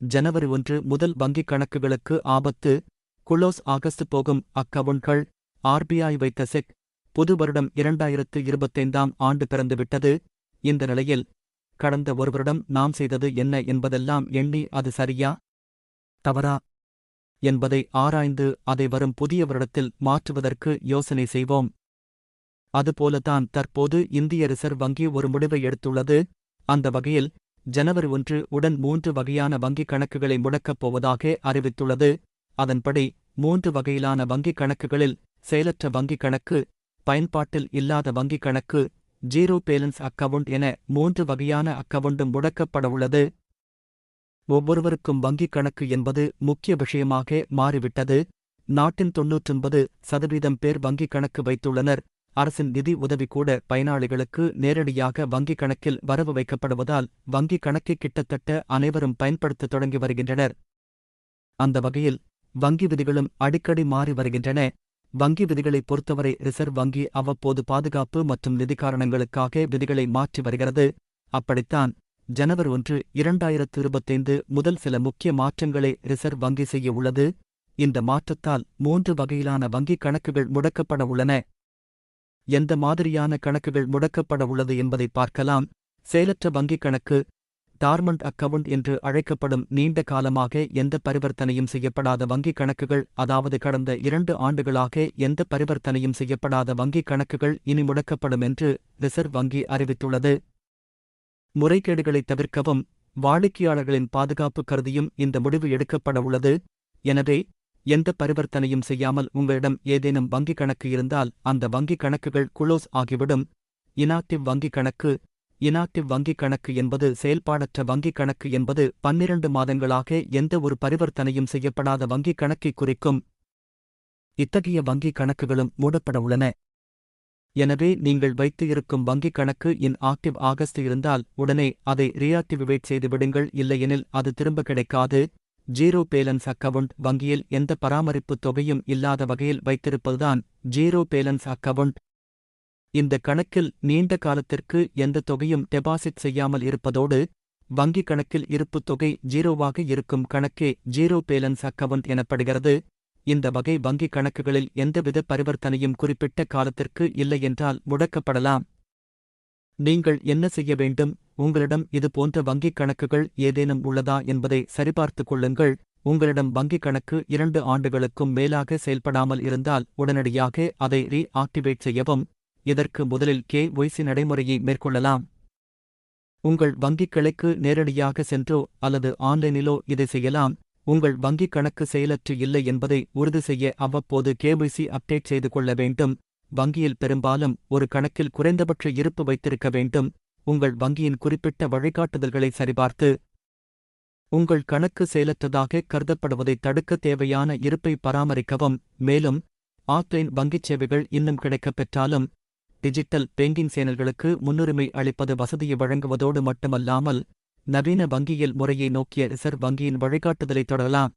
ஜனவரி ஒன்று முதல் வங்கிக் கணக்குகளுக்கு ஆபத்து. குளோஸ் ஆகஸ்ட் போகும் அக்கவுண்ட்கள். ஆர்பிஐ வைத்த செக் புது வருடம் இரண்டாயிரத்து இருபத்தைந்தாம் ஆண்டு பிறந்துவிட்டது. இந்த நிலையில் கடந்த ஒரு வருடம் நாம் செய்தது என்ன என்பதெல்லாம் எண்ணி அது சரியா? தவறா? என்பதை ஆராய்ந்து அதை வரும் புதிய வருடத்தில் மாற்றுவதற்கு யோசனை செய்வோம். அதுபோலதான் தற்போது இந்திய ரிசர்வ் வங்கி ஒரு முடிவை எடுத்துள்ளது. அந்த வகையில் ஜனவரி ஒன்று உடன் மூன்று வகையான வங்கிக் கணக்குகளை முடக்கப் போவதாக அறிவித்துள்ளது. அதன்படி மூன்று வகையிலான வங்கிக் கணக்குகளில் செயலற்ற வங்கிக் கணக்கு பயன்பாட்டில் இல்லாத வங்கிக் கணக்கு ஜீரோ பேலன்ஸ் அக்கவுண்ட் என மூன்று வகையான அக்கவுண்டும் முடக்கப்படவுள்ளது ஒவ்வொருவருக்கும் வங்கிக் கணக்கு என்பது முக்கிய விஷயமாக மாறிவிட்டது. நாட்டின் தொன்னூற்றொன்பது சதவீதம் பேர் வங்கிக் கணக்கு வைத்துள்ளனர். அரசின் நிதி உதவி கூட பயனாளிகளுக்கு நேரடியாக வங்கிக் கணக்கில் வரவு வைக்கப்படுவதால் வங்கிக் கணக்கை கிட்டத்தட்ட அனைவரும் பயன்படுத்தத் தொடங்கி வருகின்றனர். அந்த வகையில் வங்கி விதிகளும் அடிக்கடி மாறி வருகின்றன. வங்கி விதிகளை பொறுத்தவரை ரிசர்வ் வங்கி அவ்வப்போது பாதுகாப்பு மற்றும் நிதி காரணங்களுக்காக விதிகளை மாற்றி வருகிறது. அப்படித்தான் ஜனவரி ஒன்று இரண்டாயிரத்து இருபத்தைந்து முதல் சில முக்கிய மாற்றங்களை ரிசர்வ் வங்கி செய்ய உள்ளது. இந்த மாற்றத்தால் மூன்று வகையிலான வங்கிக் கணக்குகள் முடக்கப்பட உள்ளன. எந்த மாதிரியான கணக்குகள் முடக்கப்பட உள்ளது என்பதை பார்க்கலாம். செயலற்ற வங்கிக் கணக்கு டார்மண்ட் அக்கவுண்ட் என்று அழைக்கப்படும் நீண்ட காலமாக எந்த பரிவர்த்தனையும் செய்யப்படாத வங்கிக் கணக்குகள் அதாவது கடந்த இரண்டு ஆண்டுகளாக எந்த பரிவர்த்தனையும் செய்யப்படாத வங்கிக் கணக்குகள் இனி முடக்கப்படும் என்று ரிசர்வ் வங்கி அறிவித்துள்ளது. முறைகேடுகளை தவிர்க்கவும் வாடிக்கையாளர்களின் பாதுகாப்பு கருதியும் இந்த முடிவு எடுக்கப்பட உள்ளது. எனவே எந்த பரிவர்த்தனையும் செய்யாமல் உங்களிடம் ஏதேனும் வங்கிக் கணக்கு இருந்தால் அந்த வங்கிக் கணக்குகள் குளோஸ் ஆகிவிடும். இனாக்டிவ் வங்கிக் கணக்கு இனாக்டிவ் வங்கிக் கணக்கு என்பது செயல்பாடற்ற வங்கிக் கணக்கு என்பது பன்னிரண்டு மாதங்களாக எந்த ஒரு பரிவர்த்தனையும் செய்யப்படாத வங்கிக் கணக்கை குறிக்கும். இத்தகைய வங்கிக் கணக்குகளும் மூடப்பட உள்ளன. எனவே நீங்கள் வைத்து இருக்கும் வங்கிக் கணக்கு இன் ஆக்டிவ் ஆகஸ்ட் இருந்தால் உடனே அதை ரீஆக்டிவேட் செய்துவிடுங்கள் இல்லையெனில் அது திரும்ப கிடைக்காது. ஜீரோ பேலன்ஸ் அக்கவுண்ட் வங்கியில் எந்த பராமரிப்பு தொகையும் இல்லாத வகையில் வைத்திருப்பதுதான் ஜீரோ பேலன்ஸ் அக்கவுண்ட். இந்த கணக்கில் நீண்ட காலத்திற்கு எந்த தொகையும் டெபாசிட் செய்யாமல் இருப்பதோடு வங்கிக் கணக்கில் இருப்புத் தொகை ஜீரோவாக இருக்கும் கணக்கே ஜீரோ பேலன்ஸ் அக்கவுண்ட் எனப்படுகிறது. இந்த வகை வங்கிக் கணக்குகளில் எந்தவித பரிவர்த்தனையும் குறிப்பிட்ட காலத்திற்கு இல்லையென்றால் முடக்கப்படலாம். நீங்கள் என்ன செய்ய வேண்டும்? உங்களிடம் இது போன்ற வங்கிக் கணக்குகள் ஏதேனும் உள்ளதா என்பதை சரிபார்த்துக் கொள்ளுங்கள். உங்களிடம் வங்கிக் கணக்கு இரண்டு ஆண்டுகளுக்கும் மேலாக செயல்படாமல் இருந்தால் உடனடியாக அதை ரீ ஆக்டிவேட் செய்யவும். இதற்கு முதலில் கே ஒய்சி நடைமுறையை மேற்கொள்ளலாம். உங்கள் வங்கிக் கிளைக்கு நேரடியாக சென்றோ அல்லது ஆன்லைனிலோ இதை செய்யலாம். உங்கள் வங்கிக் கணக்கு செயலற்று இல்லை என்பதை உறுதி செய்ய அவ்வப்போது கேஒய்சி அப்டேட் செய்து கொள்ள வேண்டும். வங்கியில் பெரும்பாலும் ஒரு கணக்கில் குறைந்தபட்ச இருப்பு வைத்திருக்க வேண்டும். உங்கள் வங்கியின் குறிப்பிட்ட வழிகாட்டுதல்களை சரிபார்த்து உங்கள் கணக்கு செயலற்றதாக கருதப்படுவதை தடுக்க தேவையான இருப்பை பராமரிக்கவும். மேலும் ஆஃப்லைன் வங்கிச் சேவைகள் இன்னும் கிடைக்கப் பெற்றாலும் டிஜிட்டல் பேங்கிங் சேனல்களுக்கு முன்னுரிமை அளிப்பது வசதியை வழங்குவதோடு மட்டுமல்லாமல் நவீன வங்கியியல் முறையை நோக்கிய ரிசர்வ் வங்கியின் வழிகாட்டுதலை தொடரலாம்.